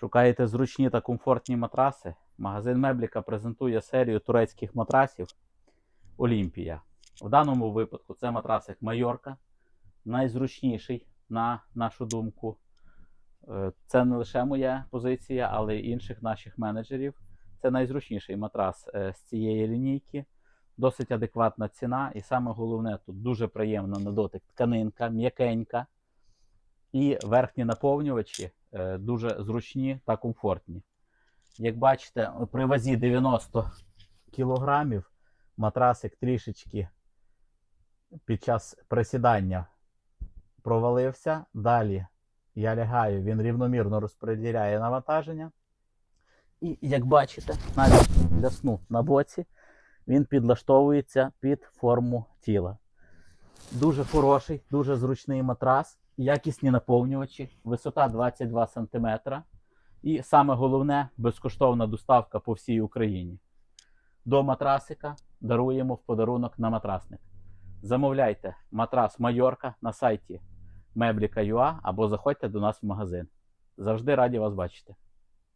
Шукаєте зручні та комфортні матраси? Магазин Мебліка презентує серію турецьких матрасів Олімпія. В даному випадку це матрасик Майорка, найзручніший, на нашу думку. Е, Це не лише моя позиція, але й інших наших менеджерів. Це найзручніший матрас е, з цієї лінійки. Досить адекватна ціна, і саме головне тут дуже приємна на дотик тканинка, м'якенька. І верхні наповнювачі дуже зручні та комфортні. Як бачите, при вазі 90 кілограмів матрасик трішечки під час присідання провалився. Далі я лягаю, він рівномірно розподіляє навантаження. І як бачите, навіть для сну на боці він підлаштовується під форму тіла. Дуже хороший, дуже зручний матрас, якісні наповнювачі, висота 22 см. І саме головне безкоштовна доставка по всій Україні. До матрасика даруємо в подарунок на матрасник. Замовляйте матрас Майорка на сайті меблі.ua або заходьте до нас в магазин. Завжди раді вас бачити.